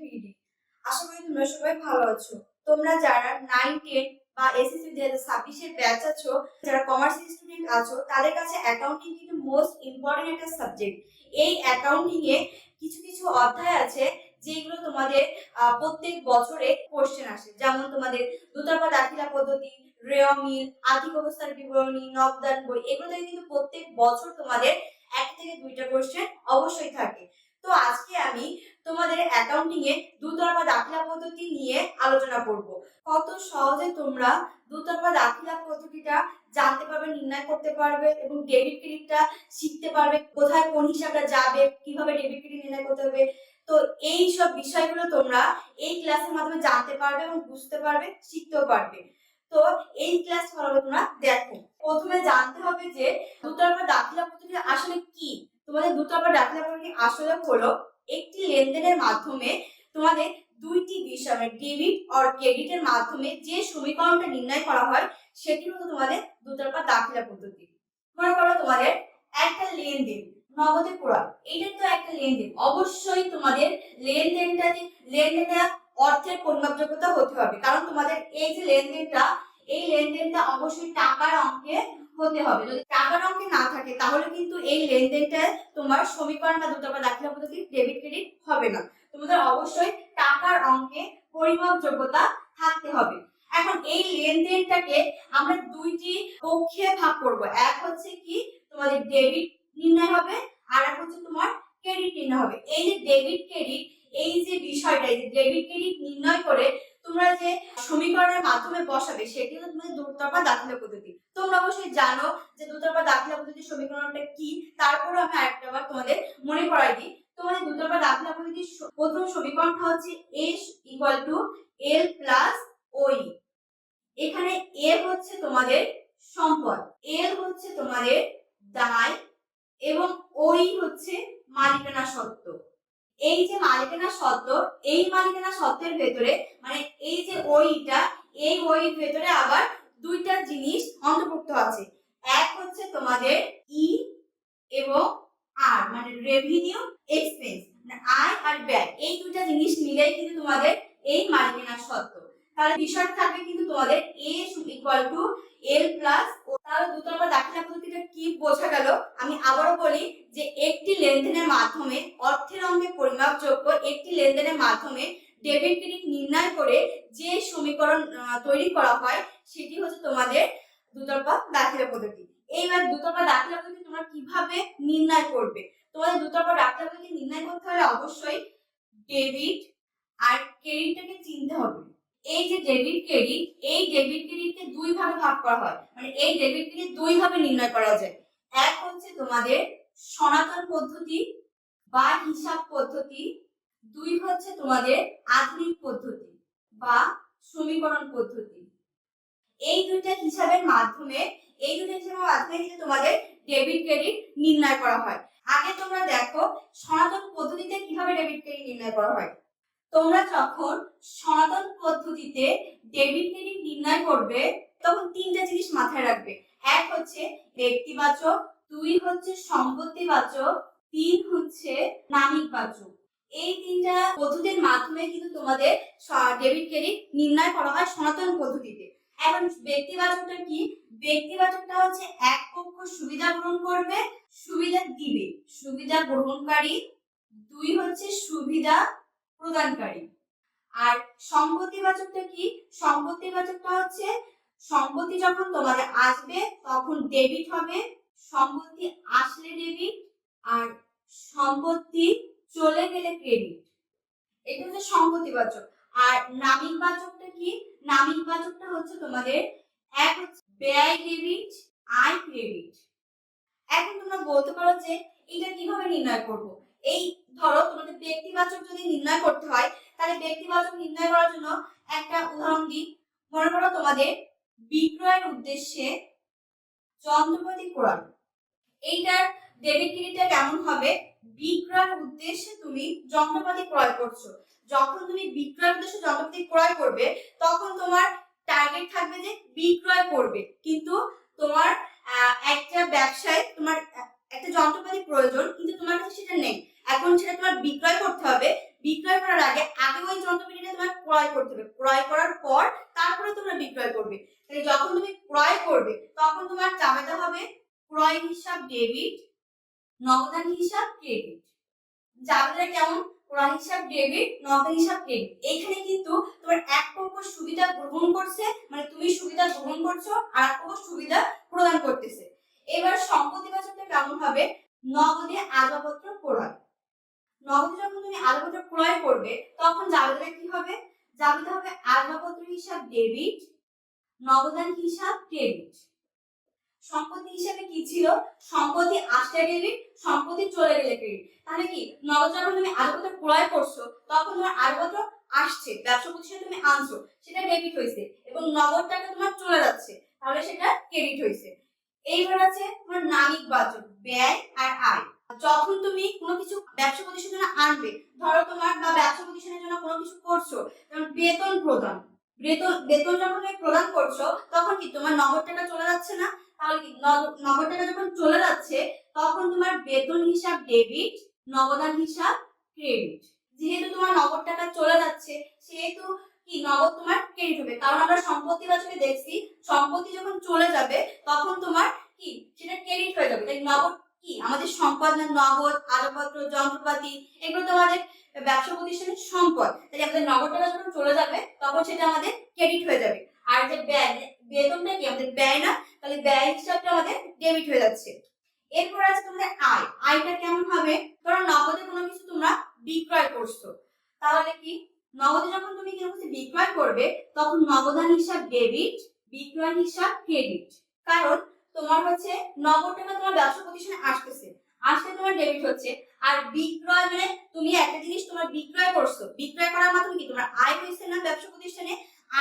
PD আশা করি তোমরা সবাই ভালো আছো। তোমরা যারা নাইন টেন বা এসএসসি দুই হাজার ব্যাচ আছো, যারা কমার্স স্টুডেন্ট আছো, তাদের কাছে অ্যাকাউন্টিং কিন্তু মোস্ট ইম্পর্টেন্ট একটা সাবজেক্ট এই অ্যাকাউন্টিং এ কিছু কিছু অধ্যায় আছে যেগুলো তোমাদের প্রত্যেক বছরে কোশ্চেন আসে। যেমন তোমাদের দুতরফা দাখিলা পদ্ধতি রেয়মিল আর্থিক অবস্থার বিবরণী, নবদান বই, এগুলো কিন্তু প্রত্যেক বছর তোমাদের এক থেকে দুইটা কোশ্চেন অবশ্যই থাকে। তো আজকে আমি তোমাদের অ্যাকাউন্টিং এ দুতরফা দাখিলা পদ্ধতি নিয়ে আলোচনা করব। কত সহজে তোমরা দুতরফা দাখিলা পদ্ধতিটা জানতে পারবে, নির্ণয় করতে পারবে এবং ডেবিট ক্রেডিটটা শিখতে পারবে, কোথায় কোন হিসাবটা যাবে, কীভাবে ডেবিট ক্রেডিট নির্ণয় করতে হবে। তো এই সব বিষয়গুলো তোমরা এই ক্লাসের মাধ্যমে জানতে পারবে এবং বুঝতে পারবে, শিখতেও পারবে। তো এই ক্লাস ভালো তোমরা দেখো। প্রথমে জানতে হবে যে দুতরফা দাখিলা পদ্ধতি আসলে কি? তোমাদের দুতরফা দাখিলা পদ্ধতি আসলে হলো। একটি লেনদেনের মাধ্যমে তোমাদের দুইটি বিষয় মানে ডেবিট আর ক্রেডিটের মাধ্যমে যে সমীকরণটা নির্ণয় করা হয় সেটি হলো তোমাদের দুতরফা দাখিলা পদ্ধতি। মনে করো তোমাদের একটা লেনদেন, নগদে ক্রয় এটা তো একটা লেনদেন। অবশ্যই তোমাদের লেনদেনটা লেনদেনটা অর্থের পরিমাপযোগ্যতা হতে হবে, কারণ তোমাদের এই যে লেনদেনটা, এই লেনদেনটা অবশ্যই টাকার অঙ্কে হতে হবে। যদি টাকার অঙ্কে না থাকে, তাহলে কিন্তু এই লেনদেনটা তোমার সমীকরণ বা দুতরফা দাখিলা পদ্ধতি ডেবিট ক্রেডিট হবে না। তোমাদের অবশ্যই টাকার অঙ্কে পরিমাপ যোগ্যতা থাকতে হবে। এখন এই লেনদেনটাকে আমরা দুইটি পক্ষে ভাগ করব। এক হচ্ছে কি, তোমাদের ডেবিট নির্ণয় হবে, আর এক হচ্ছে তোমার ক্রেডিট নির্ণয় হবে। এই যে ডেবিট ক্রেডিট এই যে বিষয়টা, এই যে ডেবিট ক্রেডিট নির্ণয় করে তোমরা যে সমীকরণের মাধ্যমে বসাবে, সেটি হলো তোমাদের দুতরফা দাখিলা পদ্ধতি। তোমরা অবশ্যই জানো যে দুতরফা দাখিলা পদ্ধতির সমীকরণটা কি তারপরে আমি আরেকটা বার তোমাদের মনে করাই দিই। তোমাদের দুতরফা দাখিলা পদ্ধতির প্রথম সমীকরণটা হচ্ছে S equal to L plus ওই এখানে এ হচ্ছে তোমাদের সম্পদ এল হচ্ছে তোমাদের দায়, এবং ওই হচ্ছে মালিকানা সত্ত্ব। এই যে মালিকানা সত্ত্ব, এই মালিকানা সত্ত্বের ভেতরে মানে এই যে ওইটা, এই ওইর ভেতরে আবার দুইটা জিনিস অন্তর্ভুক্ত আছে। এক হচ্ছে তোমাদের ই এবং আর মানে রেভিনিউ এক্সপেন্স মানে আয় আর ব্যয়। এই দুইটা জিনিস মিলেই কিন্তু তোমাদের এই মালিকানা সত্ত্ব। তাহলে বিষয় থাকবে কিন্তু তোমাদের A equal to L plus O তাহলে দুতরফা দাখিলা পদ্ধতিটা কি বোঝা গেল? আমি আবারও বলি যে একটি লেনদেনের মাধ্যমে অর্থের অঙ্গে পরিমাপযোগ্য একটি লেনদেনের মাধ্যমে ডেবিট ক্রেডিট নির্ণয় করে যে সমীকরণ তৈরি করা হয়, সেটি হচ্ছে তোমাদের দুতরফা দাখিলা পদ্ধতি এইবার দুতরফা দাখিলা পদ্ধতি তোমরা কীভাবে নির্ণয় করবে? তোমাদের দুতরফা দাখিলা পদ্ধতি নির্ণয় করতে হলে অবশ্যই ডেবিট আর ক্রেডিটটাকে চিনতে হবে। এই যে ডেবিট ক্রেডিট এই ডেবিট ক্রেডিটকে দুই ভাগে ভাগ করা হয়। মানে এই ডেবিট ক্রেডিট দুই ভাবে নির্ণয় করা যায়। এক হচ্ছে তোমাদের সনাতন পদ্ধতি বা হিসাব পদ্ধতি, দুই হচ্ছে তোমাদের আধুনিক পদ্ধতি বা সমীকরণ পদ্ধতি। এই দুইটা হিসাবের মাধ্যমে, এই দুইটা হিসাবের মাধ্যমে কিন্তু তোমাদের ডেবিট ক্রেডিট নির্ণয় করা হয়। আগে তোমরা দেখো সনাতন পদ্ধতিতে কীভাবে ডেবিট ক্রেডিট নির্ণয় করা হয়। তোমরা যখন সনাতন পদ্ধতিতে ডেবিট ক্রেডিট নির্ণয় করবে, তখন তিনটা জিনিস মাথায় রাখবে। এক হচ্ছে ব্যক্তিবাচক, দুই হচ্ছে সম্পত্তিবাচক, তিন হচ্ছে নামিকবাচক। এই তিনটা পদ্ধতির মাধ্যমে কিন্তু তোমাদের ডেবিট ক্রেডিট নির্ণয় করা হয় সনাতন পদ্ধতিতে। এখন ব্যক্তিবাচকটা কি? ব্যক্তিবাচকটা হচ্ছে এক পক্ষ সুবিধা গ্রহণ করবে, সুবিধা দিবে। সুবিধা গ্রহণকারী, দুই হচ্ছে সুবিধা প্রদানকারী। আর সম্পত্তিবাচকটা কি? সম্পত্তিবাচকটা হচ্ছে সম্পত্তি যখন তোমাদের আসবে, তখন ডেবিট হবে সম্পত্তি আসলে ডেবিট আর সম্পত্তি চলে গেলে ক্রেডিট এটা হচ্ছে সম্পত্তিবাচক আর নামিকবাচকটা কি? নামিকবাচকটা হচ্ছে তোমাদের এক ব্যয় ডেবিট আয় ক্রেডিট এখন তোমরা বলতে পারো যে এটা কীভাবে নির্ণয় করব? এই ধরো তোমাদের ব্যক্তিবাচক যদি নির্ণয় করতে হয়, তাহলে ব্যক্তিবাচক নির্ণয় করার জন্য একটা উদাহরণ দিই। মনে করো তোমাদের বিক্রয়ের উদ্দেশ্যে যন্ত্রপাতি ক্রয় এইটার ডেবিট ক্রেডিটটা কেমন হবে? বিক্রয়ের উদ্দেশ্যে তুমি যন্ত্রপাতি ক্রয় করছ। যখন তুমি বিক্রয়ের উদ্দেশ্যে যন্ত্রপাতি ক্রয় করবে, তখন তোমার টার্গেট থাকবে যে বিক্রয় করবে। কিন্তু তোমার একটা ব্যবসায় তোমার একটা যন্ত্রপাতি প্রয়োজন, কিন্তু তোমার কাছে সেটা নেই। এখন সেটা তোমার বিক্রয় করতে হবে। বিক্রয় করার আগে আগে ওই যন্ত্রপাতিটা তোমার ক্রয় করতে হবে। ক্রয় করার পর তারপরে তোমরা বিক্রয় করবে। তাহলে যখন তুমি ক্রয় করবে, তখন তোমার চাপাতে হবে ক্রয় হিসাব ডেবিট, নগদান হিসাব ক্রেডিট। যাবে কেমন? ক্রয় হিসাব ডেবিট নগদ হিসাব ক্রেডিট। এইখানে কিন্তু তোমার এক পক্ষ সুবিধা গ্রহণ করছে মানে তুমি সুবিধা গ্রহণ করছ, আর এক পক্ষ সুবিধা প্রদান করতেছে। এবার সম্পত্তি বাচকটা কেমন হবে? নগদে আসবাবপত্র নগদে যখন তুমি আসবাবপত্র ক্রয় করবে, তখন যাবে কি হবে? যাবে হবে আসবাবপত্র হিসাব ডেবিট, নগদান হিসাব ক্রেডিট। সম্পত্তি হিসাবে কি ছিল? সম্পত্তি আসলে ডেবিট, সম্পত্তি চলে গেলে ক্রেডিট। তাহলে কি? নগদ যখন তুমি আসবাবপত্র ক্রয় করছ, তখন তোমার আসবাবপত্র আসছে, ব্যবসা প্রতিষ্ঠানে তুমি আনছো, সেটা ডেবিট হয়েছে এবং নগদ টাকা তোমার চলে যাচ্ছে, তাহলে সেটা ক্রেডিট হয়েছে। এইবার আছে তোমার নামিক বাচক, ব্যয় আর আয়। যখন তুমি কোনো কিছু ব্যবসা প্রতিষ্ঠানের জন্য আনবে, ধরো তোমার বা ব্যবসা প্রতিষ্ঠানের জন্য কোনো কিছু করছ বেতন প্রদান, বেতন বেতন যখন তুমি প্রদান করছ, তখন কি তোমার নগদ টাকা চলে যাচ্ছে না? তাহলে কি নগদ টাকা যখন চলে যাচ্ছে, তখন তোমার বেতন হিসাব ডেবিট নগদান হিসাব ক্রেডিট যেহেতু তোমার নগদ টাকা চলে যাচ্ছে, সেহেতু কি নগদ তোমার ক্রেডিট হবে। কারণ আমরা সম্পত্তি বাচকে দেখছি, সম্পত্তি যখন চলে যাবে, তখন তোমার কি? সেটা ক্রেডিট হয়ে যাবে। তাই নগদ কি? আমাদের সম্পদ নগদ আসবাবপত্র যন্ত্রপাতি, এগুলো তো আমাদের ব্যবসা প্রতিষ্ঠানের সম্পদ। তাই আমাদের নগদ টাকা যখন চলে যাবে, তখন সেটা আমাদের ক্রেডিট হয়ে যাবে। আর যে ব্যয়, বেতনটা কি? আমাদের ব্যয় না, তাহলে ব্যয় হিসাবটা আমাদের ডেবিট হয়ে যাচ্ছে। এরপর আছে তোমাদের আয়। আয়টা কেমন হবে? ধরো নগদে কোনো কিছু তোমরা বিক্রয় করছ। তাহলে কি? নগদে যখন তুমি কোনো কিছু বিক্রয় করবে, তখন নগদান হিসাব ডেবিট বিক্রয় হিসাব ক্রেডিট কারণ তোমার হচ্ছে নগদ টাকা তোমার ব্যবসা প্রতিষ্ঠানে আসতেছে। আসলে তোমার ডেবিট হচ্ছে। আর বিক্রয় মানে তুমি একটা জিনিস তোমার বিক্রয় করছ। বিক্রয় করার মাধ্যমে কি তোমার আয় হয়েছে না ব্যবসা প্রতিষ্ঠানে?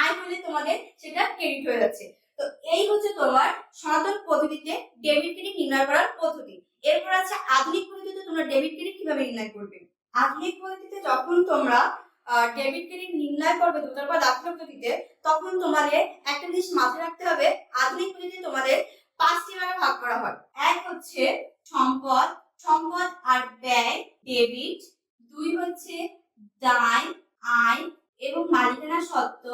আয় হলে তোমাদের সেটা ক্রেডিট হয়ে যাচ্ছে। তো এই হচ্ছে তোমার সনাতন পদ্ধতিতে ডেবিট ক্রেডিট নির্ণয় করার পদ্ধতি। এরপর আছে আধুনিক পদ্ধতিতে তোমরা ডেবিট ক্রেডিট কীভাবে নির্ণয় করবে? আধুনিক পদ্ধতিতে যখন তোমরা ডেবিট ক্রেডিট নির্ণয় করবে দুটার পর দাখিলা পদ্ধতিতে, তখন তোমাদের একটা জিনিস মাথায় রাখতে হবে। আধুনিক পদ্ধতিতে তোমাদের পাঁচটি ভাগে ভাগ করা হয়। এক হচ্ছে সম্পদ সম্পদ আর ব্যয়, ডেবিট। দুই হচ্ছে দায়, আয় এবং মালিকানা সত্ত্ব,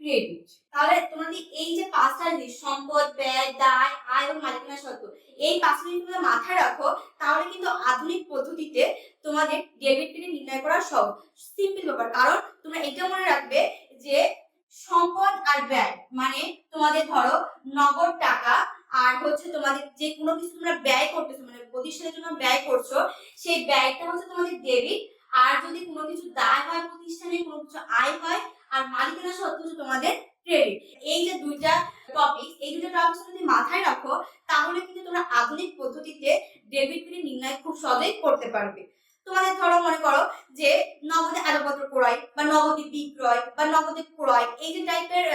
ক্রেডিট। তাহলে তোমাদের এই যে পাঁচটা জিনিস, সম্পদ, ব্যয়, দায়, আয় এবং মালিকানা সত্ত্ব, এই পাঁচটা জিনিস তোমরা মাথায় রাখো, তাহলে কিন্তু আধুনিক পদ্ধতিতে তোমাদের ডেবিট ক্রেডিট নির্ণয় করা সহজ। সিম্পল ব্যাপার, কারণ তোমরা এটা মনে রাখবে যে সম্পদ আর ব্যয় মানে তোমাদের ধরো নগদ টাকা আর হচ্ছে তোমাদের যে কোনো কিছু তোমরা ব্যয় করতেছো মানে প্রতিষ্ঠানের জন্য ব্যয় করছ, সেই ব্যয়টা হচ্ছে তোমাদের ডেবিট। আর যদি কোনো কিছু দায় হয় প্রতিষ্ঠানে, কোনো কিছু আয় হয়, আর মালিকানা হচ্ছে তোমাদের ক্রেডিট এই যে দুইটা টপিক এই দুইটা টপিক যদি মাথায় রাখো, তাহলে কিন্তু তোমরা আধুনিক পদ্ধতিতে ডেবিট ক্রেডিট নির্ণয় খুব সহজেই করতে পারবে। তোমাদের ধরো মনে করো যে নগদে আলোপত্র ক্রয় বা নগদে বিক্রয় বা নগদে ক্রয়, এই যে টাইপের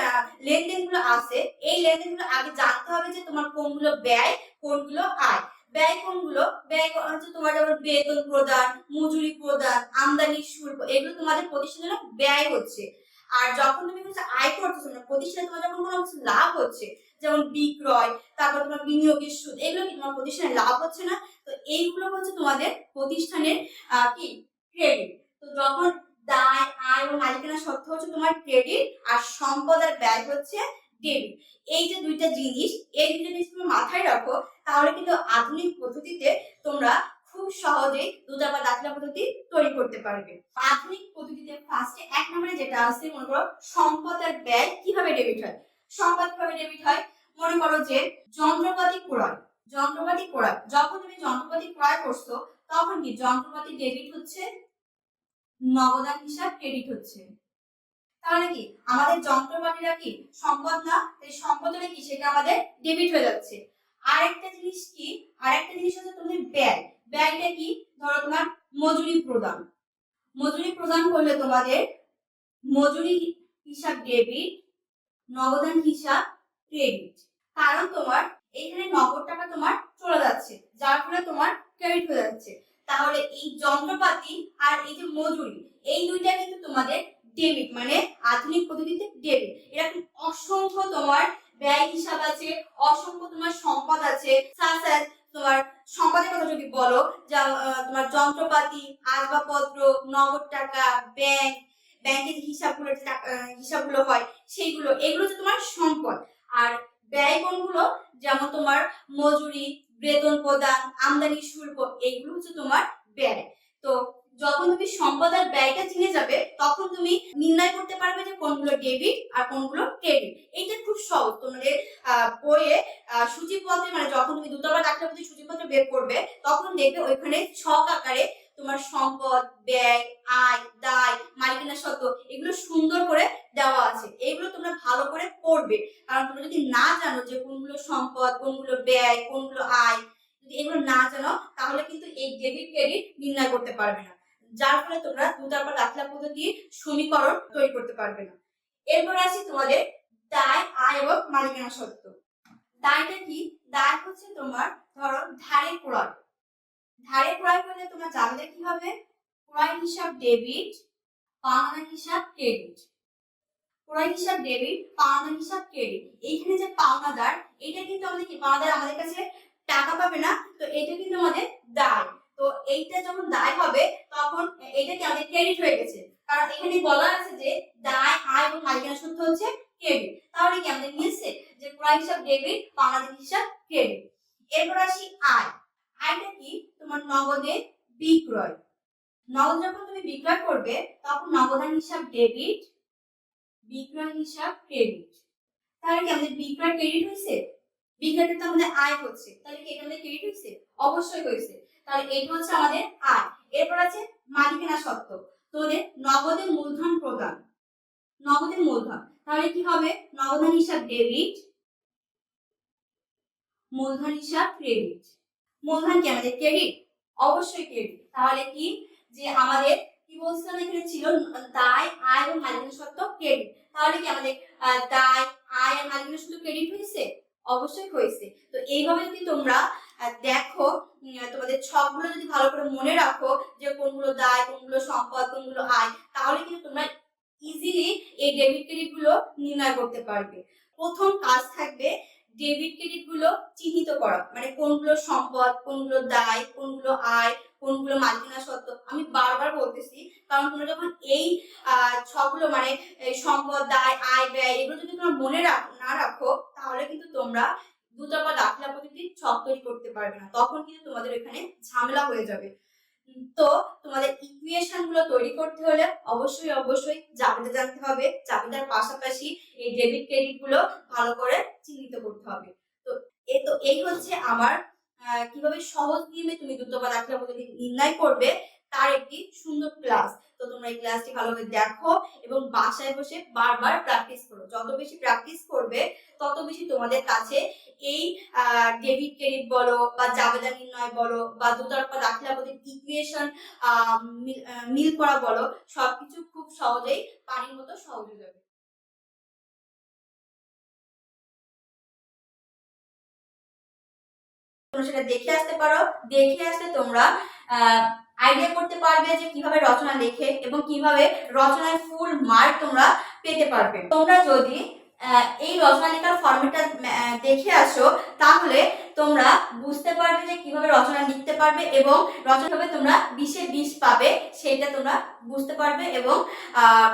লেনদেনগুলো আছে, এই লেনদেনগুলো আগে জানতে হবে যে তোমার কোনগুলো ব্যয়, কোনগুলো আয়। ব্যয় কোনগুলো? ব্যয় হচ্ছে তোমার যেমন বেতন প্রদান, মজুরি প্রদান, আমদানি শুল্ক, এগুলো তোমাদের প্রতিষ্ঠানের ব্যয় হচ্ছে। আর যখন তুমি হচ্ছে আয় করতেছো মানে প্রতিষ্ঠানে তোমার যখন কোনো কিছু লাভ হচ্ছে যেমন বিক্রয়, তারপর তোমার বিনিয়োগের সুদ, এগুলো কি তোমার প্রতিষ্ঠানে লাভ হচ্ছে না? তো এইগুলো হচ্ছে তোমাদের প্রতিষ্ঠানের কি? ক্রেডিট তো যখন দায়, আয় এবং মালিকানা সত্ত্ব হচ্ছে তোমার ক্রেডিট আর সম্পদ আর ব্যয় হচ্ছে ডেবিট এই যে দুইটা জিনিস, এই দুইটা জিনিস তুমি মাথায় রাখো, তাহলে কিন্তু আধুনিক পদ্ধতিতে তোমরা খুব সহজেই দুটা বা দাখিলা পদ্ধতি তৈরি করতে পারবে। আধুনিক পদ্ধতিতে ফার্স্টে এক নম্বরে যেটা আছে, মনে করো, সম্পদ আর ব্যয় কীভাবে ডেবিট হয়? সম্পদ কীভাবে ডেবিট হয়। মনে করো যে যন্ত্রপাতি ক্রয় যন্ত্রপাতি ক্রয়, যখন তুমি যন্ত্রপাতি ক্রয় করছ, তখন কি যন্ত্রপাতি ডেবিট হচ্ছে? নগদান হিসাব ক্রেডিট হচ্ছে। তাহলে কি আমাদের যন্ত্রপাতিরা কি সম্পদ না? এই সম্পদটা কি সেটা আমাদের ডেবিট হয়ে যাচ্ছে। আরেকটা জিনিস কি? আরেকটা জিনিস হচ্ছে তোমাদের ব্যয়। ব্যয়টা কি? ধরো তোমার মজুরি প্রদান। মজুরি প্রদান করলে তোমাদের মজুরি হিসাব ডেবিট নগদান হিসাব ক্রেডিট কারণ তোমার এখানে নগদ টাকা তোমার চলে যাচ্ছে, যার ফলে তোমার ক্রেডিট হয়ে যাচ্ছে। তাহলে এই যন্ত্রপাতি আর এই যে মজুরি, এই দুইটা কিন্তু তোমাদের ডেবিট মানে আধুনিক পদ্ধতিতে ডেবিট এরকম অসংখ্য তোমার ব্যয় হিসাব আছে, অসংখ্য তোমার সম্পদ আছে। তোমার সম্পদের কথা যদি বলো, যা তোমার যন্ত্রপাতি, আসবাবপত্র, নগদ টাকা ব্যাংক ব্যাংকের হিসাবগুলো হিসাবগুলো হয়, সেইগুলো, এগুলো হচ্ছে তোমার সম্পদ। আর ব্যয় কোনগুলো যেমন তোমার মজুরি, বেতন প্রদান, আমদানি শুল্ক এইগুলো হচ্ছে তোমার ব্যয়। তো যখন তুমি সম্পদ আর ব্যয়টা চিনে যাবে, তখন তুমি নির্ণয় করতে পারবে যে কোনগুলো ডেবিট আর কোনগুলো ক্রেডিট। এইটা খুব সহজ। তোমাদের বইয়ে সূচিপত্রে মানে যখন তুমি দুতলা ডাক্তারপতি সূচিপত্র বের করবে, তখন দেখবে ওইখানে ছক আকারে তোমার সম্পদ, ব্যয়, আয়, দায়, মালিকানা সত্ত্ব এগুলো সুন্দর করে দেওয়া আছে। এগুলো তোমরা ভালো করে পড়বে। কারণ তোমরা যদি না জানো যে কোনগুলো সম্পদ, কোনগুলো ব্যয়, কোনগুলো আয়, যদি এগুলো না জানো, তাহলে কিন্তু এই ডেবিট ক্রেডিট নির্ণয় করতে পারবে না। যার ফলে তোমরা দুতারপর দাখলা পদ্ধতির সমীকরণ তৈরি করতে পারবে না। এরপর আছে তোমাদের দায়, আয় এবং মালিকানা সত্ত্ব। দায়টা কি? দায় হচ্ছে তোমার ধরো ধারে ক্রয় ধারে ক্রয় করলে তোমরা জানলে কি হবে ক্রয় হিসাব ডেবিট, পাওনা হিসাব ক্রেডিট। ক্রয় হিসাব ডেবিট, পাওনা হিসাব ক্রেডিট। এইখানে যে পাওনাদার এটা কিন্তু আমাদের কি? পাওনাদার আমাদের কাছে টাকা পাবে না, তো এটা কিন্তু আমাদের দায়। তো এইটা যখন দায় হবে, তখন এটা কি আমাদের ক্রেডিট হয়ে গেছে। কারণ এখানে বলা আছে যে দায়, আয় এবং মালিকানা সূত্র হচ্ছে ক্রেডিট। তাহলে কি আমাদের মিলছে যে ক্রয় হিসাব ডেবিট পাওনাদার হিসাব ক্রেডিট। এরপর আসি আয়। আয়টা কি? তোমার নগদে বিক্রয়। নগদ যখন তুমি বিক্রয় করবে, তখন নগদান হিসাব ডেবিট বিক্রয় হিসাব ক্রেডিট তাহলে কি আমাদের বিক্রয় ক্রেডিট হয়েছে? বিক্রয়টা তো আমাদের আয় হচ্ছে। তাহলে কি এটা আমাদের ক্রেডিট হয়েছে? অবশ্যই হয়েছে। তাহলে এটা হচ্ছে আমাদের আয়। এরপর আছে মালিকানা সত্ত্ব। তোদের নগদে মূলধন প্রদান। নগদে মূলধন। তাহলে কি হবে? নগদান হিসাব ডেবিট মূলধন হিসাব ক্রেডিট মূলধন কি আমাদের ক্রেডিট? অবশ্যই ক্রেডিট। তাহলে কি? যে আমাদের কি বলছিলাম এখানে ছিল? দায়, আয় এবং মালিকানা সত্ত্ব ক্রেডিট। তাহলে কি আমাদের দায়, আয় আর মালিকানা সত্ত্ব ক্রেডিট হয়েছে? অবশ্যই হয়েছে। তো এইভাবে যদি তোমরা দেখো তোমাদের ছকগুলো যদি ভালো করে মনে রাখো, যে কোনগুলো দায়, কোনগুলো সম্পদ, কোনগুলো আয়, তাহলে কিন্তু তোমরা ইজিলি এই ডেবিট ক্রেডিটগুলো নির্ণয় করতে পারবে। প্রথম কাজ থাকবে ডেবিট ক্রেডিটগুলো চিহ্নিত করা। মানে কোনগুলো সম্পদ কোনগুলো দায় কোনগুলো আয় কোনগুলো মালিকানা সত্ত্ব আমি বারবার বলতেছি কারণ তোমরা যখন এই আহ, ছকগুলো মানে সম্পদ দায় আয় ব্যয় এগুলো যদি তোমরা মনে রাখ না রাখো তাহলে কিন্তু তোমরা দুতরফা দাখিলা পদ্ধতির ছক তৈরি করতে পারবে না। তখন কিন্তু তোমাদের এখানে ঝামেলা হয়ে যাবে। তো তোমাদের ইকুয়েশনগুলো তৈরি করতে হলে অবশ্যই অবশ্যই জাবেদা জানতে হবে। জাবেদার পাশাপাশি এই ডেবিট ক্রেডিটগুলো ভালো করে চিহ্নিত করতে হবে। তো এ তো এই হচ্ছে আমার কীভাবে সহজ নিয়মে তুমি দ্রুতপা দাখিলা পদ্ধতি নির্ণয় করবে। তার একটি সুন্দর ক্লাস তো তোমরা এই ক্লাসটি ভালোভাবে দেখো এবং বাসায় বসে বারবার প্র্যাকটিস করো। যত বেশি প্র্যাকটিস করবে, তত বেশি তোমাদের কাছে এই ডেবিট ক্রেডিট বলো বা জাবেদা নির্ণয় বলো বা দুতরফা দাখিলা পদ্ধতি ইকুয়েশন মিল করা বলো, সবকিছু খুব সহজেই পানির মতো সহজ হয়ে যাবে। তোমরা সেটা দেখে আসতে পারো। দেখে আসলে তোমরা আইডিয়া করতে পারবে যে কীভাবে রচনা লেখে এবং কীভাবে রচনায় ফুল মার্ক তোমরা পেতে পারবে। তোমরা যদি এই রচনা লেখার ফর্মেটটা দেখে আসো, তাহলে তোমরা বুঝতে পারবে যে কীভাবে রচনা লিখতে পারবে এবং রচনা হবে তোমরা বিশে বিশ পাবে সেটা তোমরা বুঝতে পারবে এবং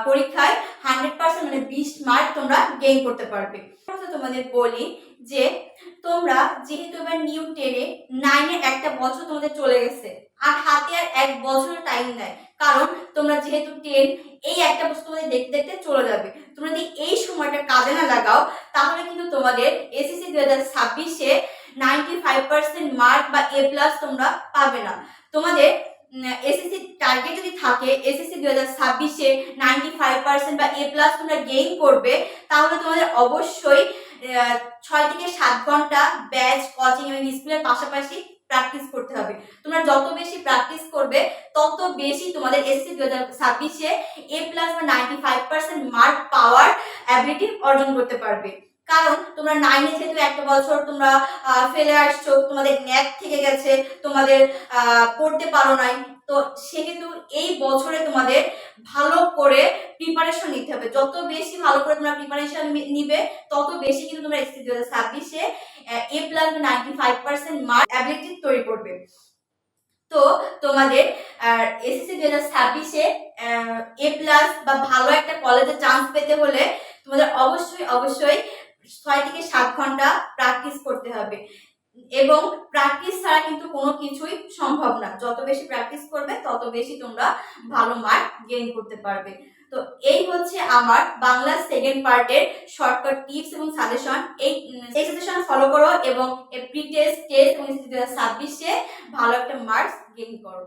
পরীক্ষায় হান্ড্রেড পার্সেন্ট মানে বিশ মার্ক তোমরা গেইন করতে পারবে। তোমাদের বলি যে তোমরা যেহেতু এবার নিউ টেনে নাইনে একটা বছর তোমাদের চলে গেছে আর হাতে আর এক বছর টাইম নেয়। কারণ তোমরা যেহেতু টেন এই একটা বস্তু তোমাদের দেখতে দেখতে চলে যাবে। তোমরা যদি এই সময়টা কাজে না লাগাও, তাহলে কিন্তু তোমাদের এসএসসি দুই হাজার ছাব্বিশে নাইনটি ফাইভ পার্সেন্ট মার্ক বা এ প্লাস তোমরা পাবে না। তোমাদের এসএসসি টার্গেট যদি থাকে এসএসসি দুই হাজার ছাব্বিশে নাইনটি ফাইভ পার্সেন্ট বা এ প্লাস তোমরা গেইন করবে, তাহলে তোমাদের অবশ্যই ছয় থেকে সাত ঘণ্টা ব্যাচ কোচিং এবং স্কুলের পাশাপাশি প্র্যাকটিস করতে হবে। তোমরা যত বেশি প্র্যাকটিস করবে, তত বেশি তোমাদের এসসি দু হাজার ছাব্বিশে এ প্লাস বা নাইনটি ফাইভ পার্সেন্ট মার্ক পাওয়ার অ্যাবিলিটি অর্জন করতে পারবে। কারণ তোমরা নাইনে যেহেতু একটা বছর তোমরা ফেলে আসছো, তোমাদের ন্যাক থেকে গেছে, তোমাদের পড়তে পারো নাই। তো সে কিন্তু এই বছরে তোমাদের ভালো করে প্রিপারেশন নিতে হবে। যত বেশি ভালো করে তোমরা প্রিপারেশন নিবে, তত বেশি কিন্তু তোমরা এসএসসি দু হাজার ছাব্বিশে, A plus ninety five percent mark ability তৈরি করবে। তো তোমাদের এসএসসি দু হাজার ছাব্বিশে, এ প্লাস বা ভালো একটা কলেজে চান্স পেতে হলে তোমাদের অবশ্যই অবশ্যই ছয় থেকে সাত ঘণ্টা প্র্যাকটিস করতে হবে। এবং প্র্যাকটিস ছাড়া কিন্তু কোনো কিছুই সম্ভব না। যত বেশি প্র্যাকটিস করবে, তত বেশি তোমরা ভালো মার্ক গেইন করতে পারবে। তো এই হচ্ছে আমার বাংলা সেকেন্ড পার্টের শর্টকাট টিপস এবং সাজেশন এই এই সাজেশন ফলো করো এবং প্রি টেস্ট টেস্ট এবং ছাব্বিশে ভালো একটা মার্কস গেইন করো।